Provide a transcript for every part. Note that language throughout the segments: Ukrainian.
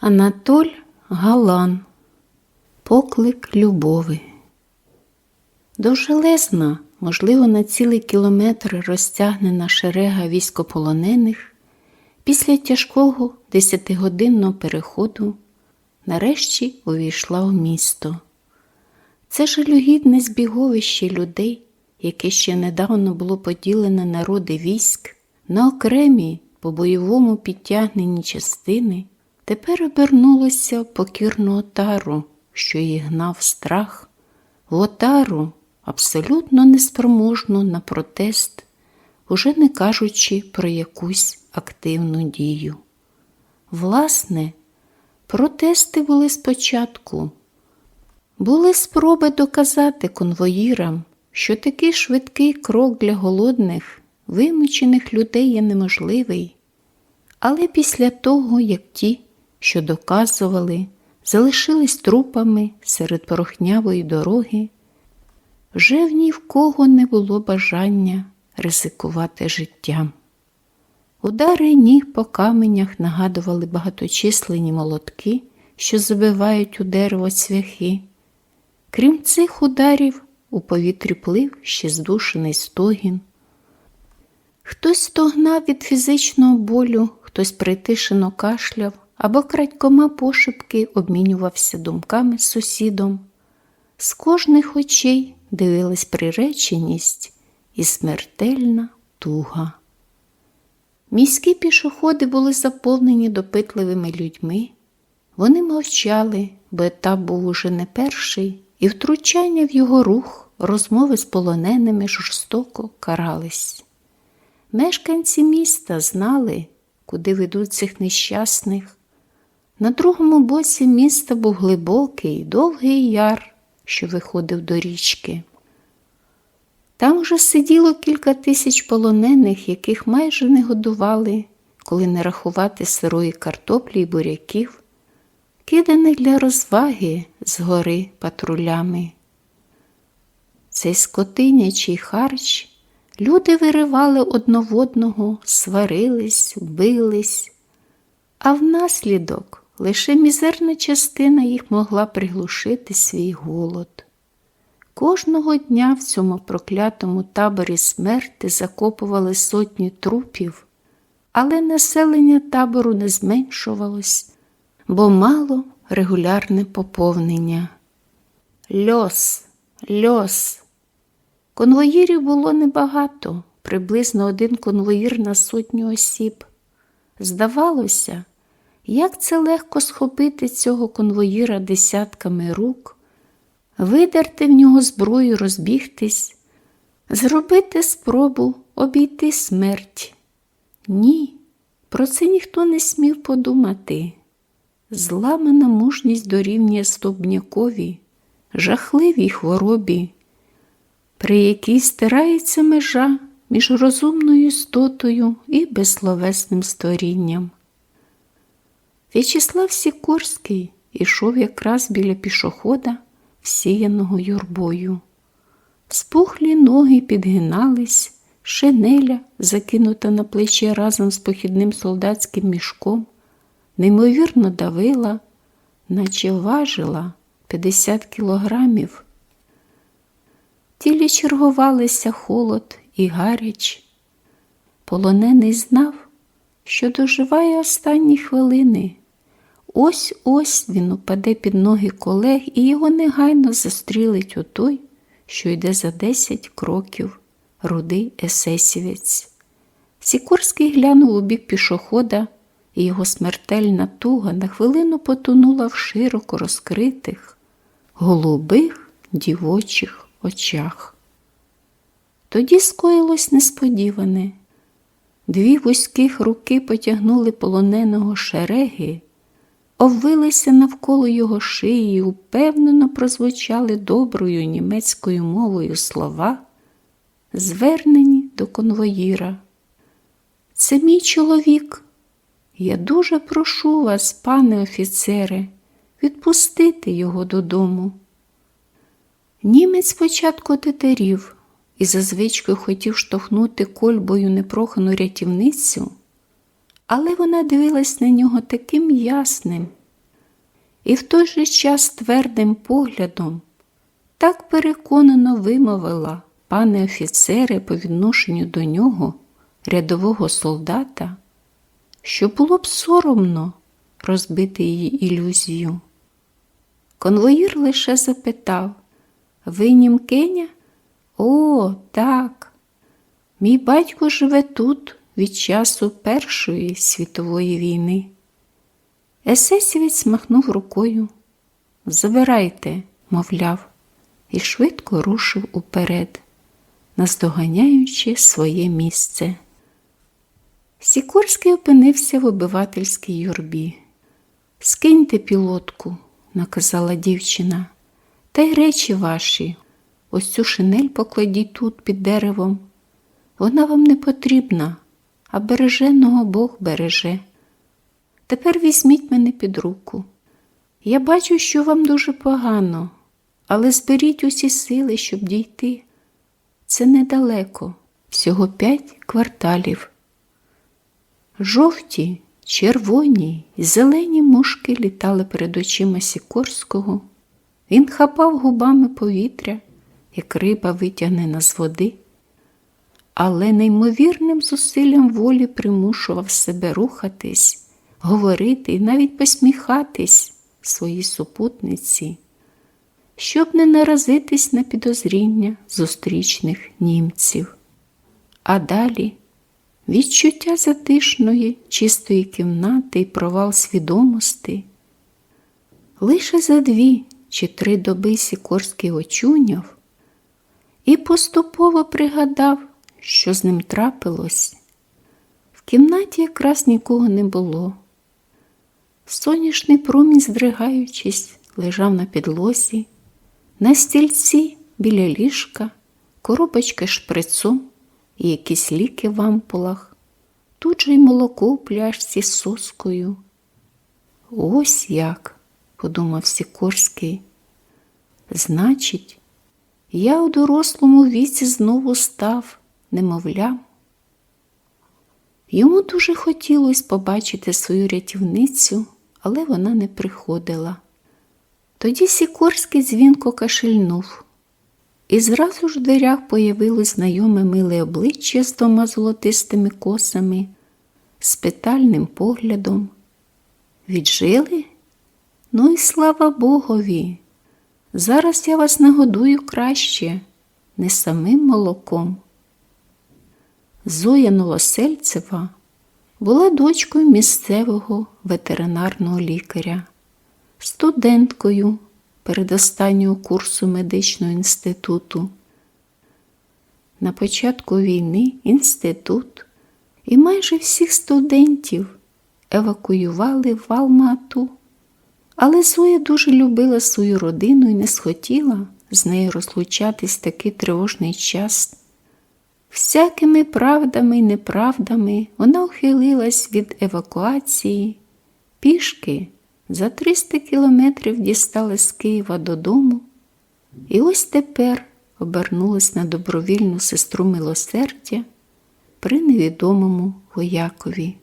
Анатоль Галан Поклик любови. Довжелезна, можливо, на цілий кілометр розтягнена шерега військополонених після тяжкого десятигодинного переходу нарешті увійшла у місто. Це жалюгідне збіговище людей, яке ще недавно було поділене на роди військ, на окремі по бойовому підтягнені частини, тепер обернулося покірну отару, що її гнав страх, в отару абсолютно неспроможну на протест, уже не кажучи про якусь активну дію. Власне, протести були спочатку. Були спроби доказати конвоїрам, що такий швидкий крок для голодних, вимучених людей є неможливий. Але після того, як ті, що доказували, залишились трупами серед порохнявої дороги, вже в ні в кого не було бажання ризикувати життям. Удари ніг по каменях нагадували багаточисленні молотки, що забивають у дерево цвяхи. Крім цих ударів, у повітрі плив ще здушений стогін. Хтось стогнав від фізичного болю, хтось притишено кашляв або крадькома пошепки обмінювався думками з сусідом. З кожних очей дивилась приреченість і смертельна туга. Міські пішоходи були заповнені допитливими людьми. Вони мовчали, бо етап був уже не перший, і втручання в його рух, розмови з полоненими жорстоко карались. Мешканці міста знали, куди ведуть цих нещасних. На другому боці міста був глибокий, довгий яр, що виходив до річки. Там уже сиділо кілька тисяч полонених, яких майже не годували, коли не рахувати сирої картоплі й буряків, киданих для розваги згори патрулями. Цей скотинячий харч люди виривали одно в одного, сварились, бились, а внаслідок лише мізерна частина їх могла приглушити свій голод. Кожного дня в цьому проклятому таборі смерти закопували сотні трупів, але населення табору не зменшувалось, бо мало регулярне поповнення. Льос, льос. Конвоїрів було небагато, приблизно один конвоїр на сотню осіб. Здавалося, як це легко схопити цього конвоїра десятками рук видерти в нього зброю, розбігтись, зробити спробу обійти смерть. Ні, про це ніхто не смів подумати. Зламана мужність дорівнює стовбнякові, жахливій хворобі, при якій стирається межа між розумною істотою і безсловесним створінням. В'ячеслав Сікорський ішов якраз біля пішохода всіяного юрбою. Спухлі ноги підгинались, шинеля, закинута на плечі разом з похідним солдатським мішком, неймовірно давила, наче важила 50 кілограмів. Тілі чергувалися холод і гаряч. Полонений знав, що доживає останні хвилини. Ось ось він упаде під ноги колег і його негайно застрілить у той, що йде за десять кроків, рудий есесівець. Сікорський глянув у бік пішохода, і його смертельна туга на хвилину потонула в широко розкритих, голубих дівочих очах. Тоді скоїлось несподіване. Дві вузьких руки потягнули полоненого шереги обвилися навколо його шиї і упевнено прозвучали доброю німецькою мовою слова, звернені до конвоїра. Це мій чоловік. Я дуже прошу вас, пане офіцере, відпустити його додому. Німець спочатку тетерів і за звичкою хотів штовхнути кольбою непрохану рятівницю але вона дивилась на нього таким ясним і в той же час твердим поглядом так переконано вимовила пане офіцере по відношенню до нього, рядового солдата, що було б соромно розбити її ілюзію. Конвоїр лише запитав Ви німкеня? О, так. Мій батько живе тут від часу Першої світової війни. Есесівець махнув рукою. Забирайте, мовляв, і швидко рушив уперед, наздоганяючи своє місце. Сікорський опинився в обивательській юрбі. Скиньте пілотку, наказала дівчина, та й речі ваші. Ось цю шинель покладіть тут під деревом. Вона вам не потрібна, а береженого Бог береже. Тепер візьміть мене під руку. Я бачу, що вам дуже погано, але зберіть усі сили, щоб дійти. Це недалеко, всього п'ять кварталів. Жовті, червоні й зелені мушки літали перед очима Сікорського. Він хапав губами повітря, як риба витягнена з води, але неймовірним зусиллям волі примушував себе рухатись, говорити і навіть посміхатись своїй супутниці, щоб не наразитись на підозріння зустрічних німців. А далі відчуття затишної, чистої кімнати і провал свідомості. Лише за дві чи три доби Сікорський очуняв і поступово пригадав, що з ним трапилось. В кімнаті якраз нікого не було. Сонячний промінь, здригаючись, лежав на підлозі, на стільці біля ліжка, коробочка шприцом і якісь ліки в ампулах, тут же й молоко в пляшці з соскою. Ось як, подумав Сікорський. Значить, я у дорослому віці знову став немовлям. Йому дуже хотілося побачити свою рятівницю, але вона не приходила. Тоді Сікорський дзвінко кашельнув, і зразу ж в дверях появилось знайоме миле обличчя з двома золотистими косами, з питальним поглядом. Віджили? Ну і слава Богові! Зараз я вас нагодую краще, не самим молоком. Зоя Новосельцева була дочкою місцевого ветеринарного лікаря, студенткою передостаннього курсу медичного інституту. На початку війни інститут і майже всіх студентів евакуювали в Алмату. Але Зоя дуже любила свою родину і не схотіла з нею розлучатись такий тривожний час. Всякими правдами й неправдами вона ухилилась від евакуації, пішки за 300 кілометрів дістала з Києва додому, і ось тепер обернулась на добровільну сестру милосердя при невідомому воякові.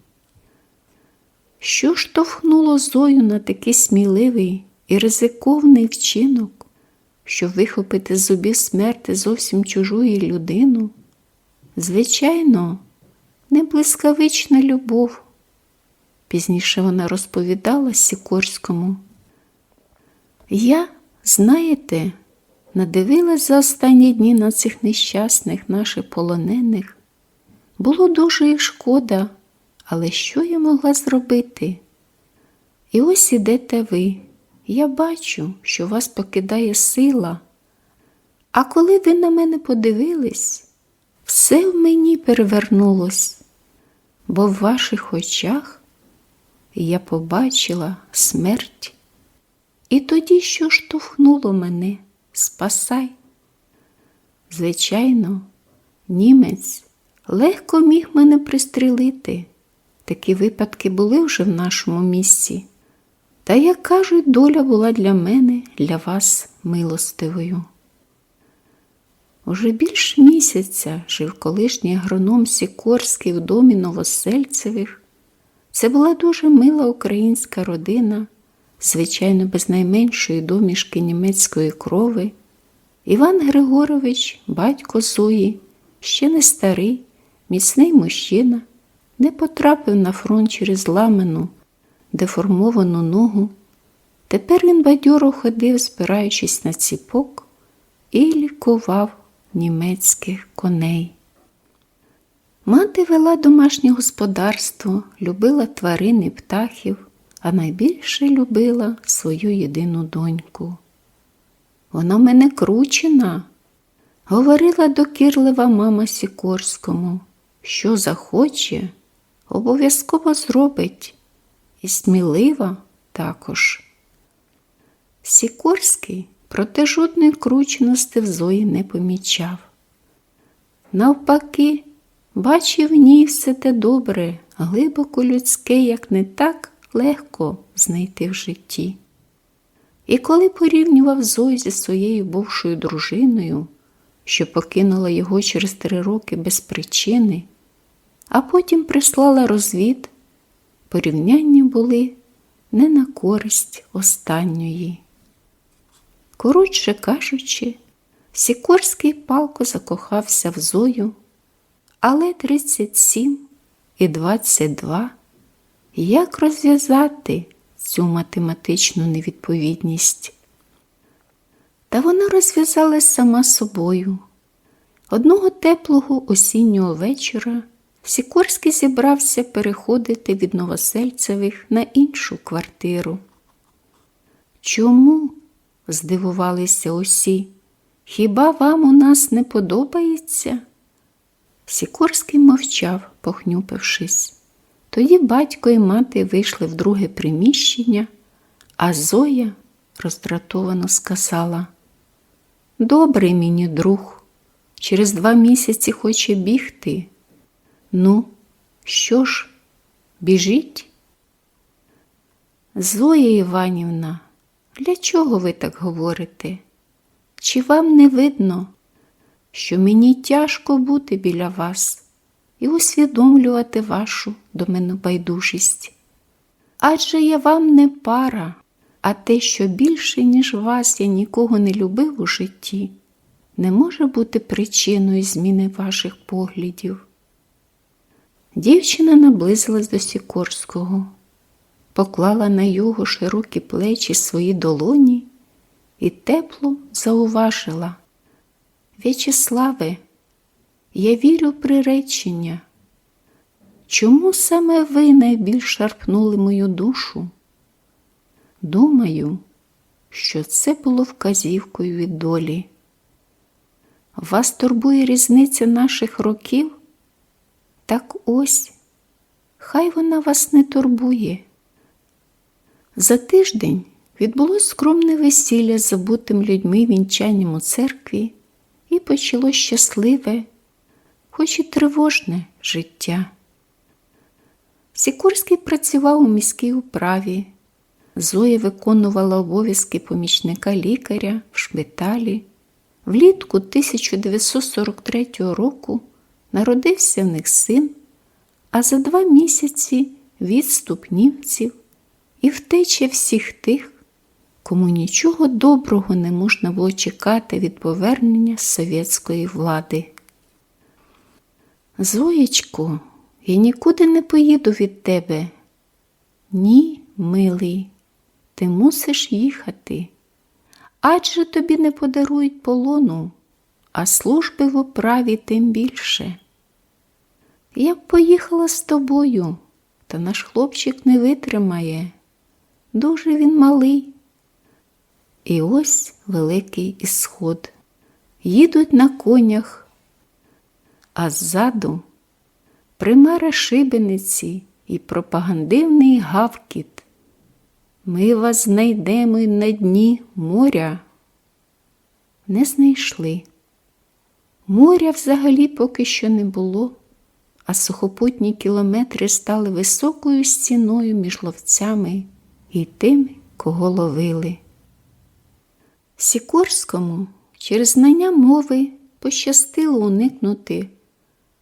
Що штовхнуло Зою на такий сміливий і ризиковний вчинок, щоб вихопити з зубів смерти зовсім чужої людину? Звичайно, не блискавична любов. Пізніше вона розповідала Сікорському. Я, знаєте, надивилась за останні дні на цих нещасних наших полонених. Було дуже їх шкода, але що я могла зробити? І ось ідете ви. Я бачу, що вас покидає сила. А коли ви на мене подивились, все в мені перевернулось, бо в ваших очах я побачила смерть. І тоді, що штовхнуло мене, спасай. Звичайно, німець легко міг мене пристрелити. Такі випадки були вже в нашому місці. Та, як кажуть, доля була для мене, для вас милостивою. Уже більш місяця жив колишній агроном Сікорський в домі Новосельцевих. Це була дуже мила українська родина звичайно, без найменшої домішки німецької крови, Іван Григорович, батько Зої, ще не старий, міцний мужчина, не потрапив на фронт через ламану, деформовану ногу. Тепер він бадьоро ходив, спираючись на ціпок, і лікував німецьких коней. Мати вела домашнє господарство, любила тварин і птахів, а найбільше любила свою єдину доньку. Вона мене кручена, говорила докірлива мама Сікорському, що захоче, обов'язково зробить, і смілива також. Сікорський проте жодної крученості в Зої не помічав. Навпаки, бачив в ній все те добре, глибоко людське, як не так легко знайти в житті. І коли порівнював Зою зі своєю бувшою дружиною, що покинула його через три роки без причини, а потім прислала розвід, порівняння були не на користь останньої. Коротше кажучи, Сікорський палко закохався в Зою, але 37 і 22 як розв'язати цю математичну невідповідність? Та вона розв'язалась сама собою. Одного теплого осіннього вечора Сікорський зібрався переходити від Новосельцевих на іншу квартиру. Чому? Здивувалися усі. Хіба вам у нас не подобається? Сікорський мовчав, похнюпившись. Тоді батько і мати вийшли в друге приміщення, а Зоя роздратовано сказала: Добрий мені друг, через два місяці хоче бігти. Ну, що ж, біжіть? Зоя Іванівна, для чого ви так говорите? Чи вам не видно, що мені тяжко бути біля вас і усвідомлювати вашу до мене байдужість? Адже я вам не пара, а те, що більше, ніж вас, я нікого не любив у житті, не може бути причиною зміни ваших поглядів. Дівчина наблизилась до Сікорського поклала на його широкі плечі свої долоні і тепло зауважила. В'ячеславе, я вірю приречення. Чому саме ви найбільш шарпнули мою душу? Думаю, що це було вказівкою від долі. Вас турбує різниця наших років? Так ось, хай вона вас не турбує. За тиждень відбулось скромне весілля з забутим людьми вінчанням у церкві, і почало щасливе, хоч і тривожне життя. Сікорський працював у міській управі, Зоя виконувала обов'язки помічника лікаря в шпиталі. Влітку 1943 року народився в них син, а за два місяці відступ німців і втече всіх тих, кому нічого доброго не можна було чекати від повернення совєтської влади. Зоєчко, я нікуди не поїду від тебе. Ні, милий, ти мусиш їхати. Адже тобі не подарують полону, а служби в управі тим більше. Я б поїхала з тобою, та наш хлопчик не витримає. Дуже він малий. І ось великий ісход. Їдуть на конях, а ззаду примара шибениці і пропагандивний гавкіт. Ми вас знайдемо на дні моря. Не знайшли. Моря взагалі поки що не було, а сухопутні кілометри стали високою стіною між ловцями і тими, кого ловили. Сікорському через знання мови пощастило уникнути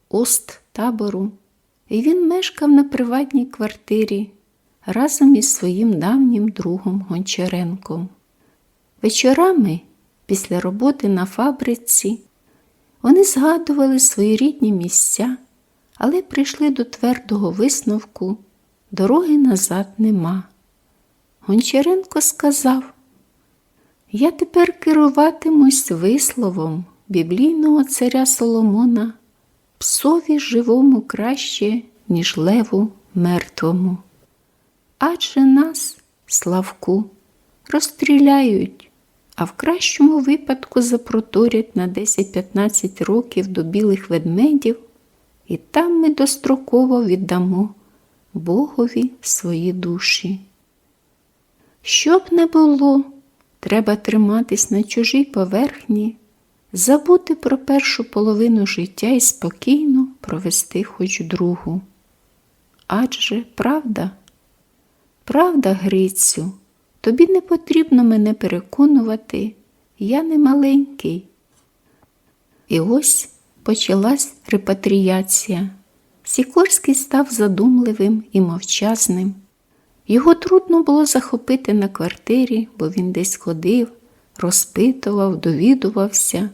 ост табору, і він мешкав на приватній квартирі разом із своїм давнім другом Гончаренком. Вечорами, після роботи на фабриці, вони згадували свої рідні місця, але прийшли до твердого висновку дороги назад нема. Гончаренко сказав, я тепер керуватимусь висловом біблійного царя Соломона, псові живому краще, ніж леву мертвому. Адже нас, Славку, розстріляють, а в кращому випадку запроторять на 10-15 років до білих ведмедів, і там ми достроково віддамо Богові свої душі. Що б не було, треба триматись на чужій поверхні, забути про першу половину життя і спокійно провести хоч другу. Адже правда, правда, Грицю, тобі не потрібно мене переконувати, я не маленький. І ось почалась репатріація. Сікорський став задумливим і мовчазним. Його трудно було захопити на квартирі, бо він десь ходив, розпитував, довідувався,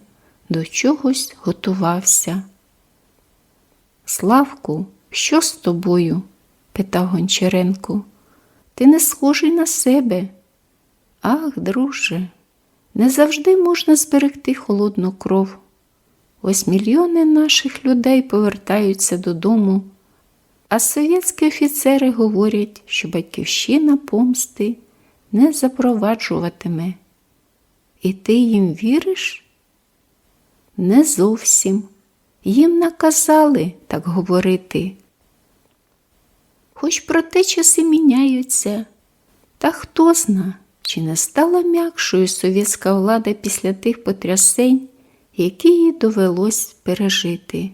до чогось готувався. Славку, що з тобою? питав Гончаренко. Ти не схожий на себе. Ах, друже, не завжди можна зберегти холодну кров. Ось мільйони наших людей повертаються додому, а совєтські офіцери говорять, що батьківщина помсти не запроваджуватиме. І ти їм віриш? Не зовсім. Їм наказали так говорити. Хоч проте часи міняються, та хто зна, чи не стала м'якшою совєтська влада після тих потрясень, які їй довелось пережити.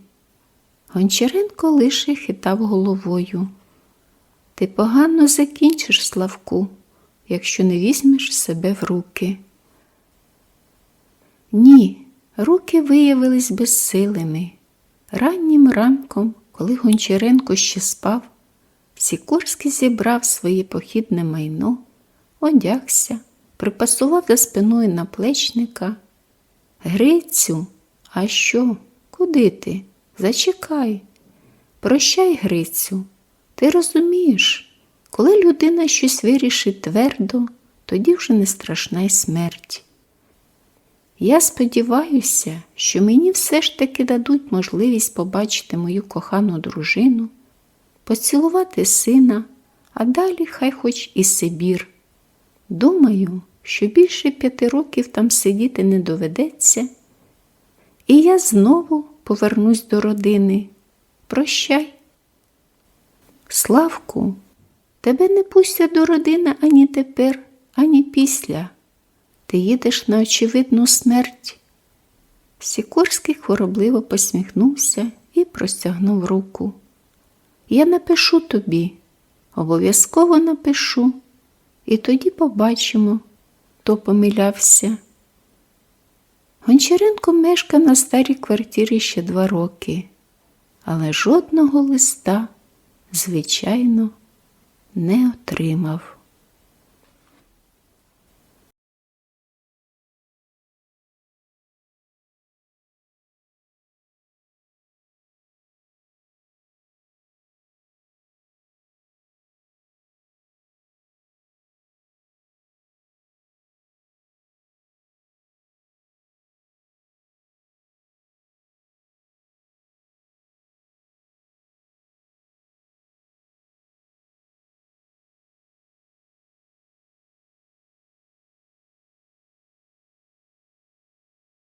Гончаренко лише хитав головою. Ти погано закінчиш, Славку, якщо не візьмеш себе в руки. Ні, руки виявились безсилими. Раннім ранком, коли Гончаренко ще спав, Сікорський зібрав своє похідне майно, одягся, припасував за спиною наплечника. Грицю, а що? Куди ти? Зачекай. Прощай, Грицю, ти розумієш, коли людина щось вирішить твердо, тоді вже не страшна й смерть. Я сподіваюся, що мені все ж таки дадуть можливість побачити мою кохану дружину, поцілувати сина, а далі хай хоч і Сибір. Думаю, що більше п'яти років там сидіти не доведеться, і я знову повернусь до родини. Прощай. Славку, тебе не пустять до родини ані тепер, ані після. Ти їдеш на очевидну смерть. Сікорський хворобливо посміхнувся і простягнув руку. Я напишу тобі, обов'язково напишу, і тоді побачимо, хто помилявся. Гончаренко мешкав на старій квартирі ще два роки, але жодного листа, звичайно, не отримав.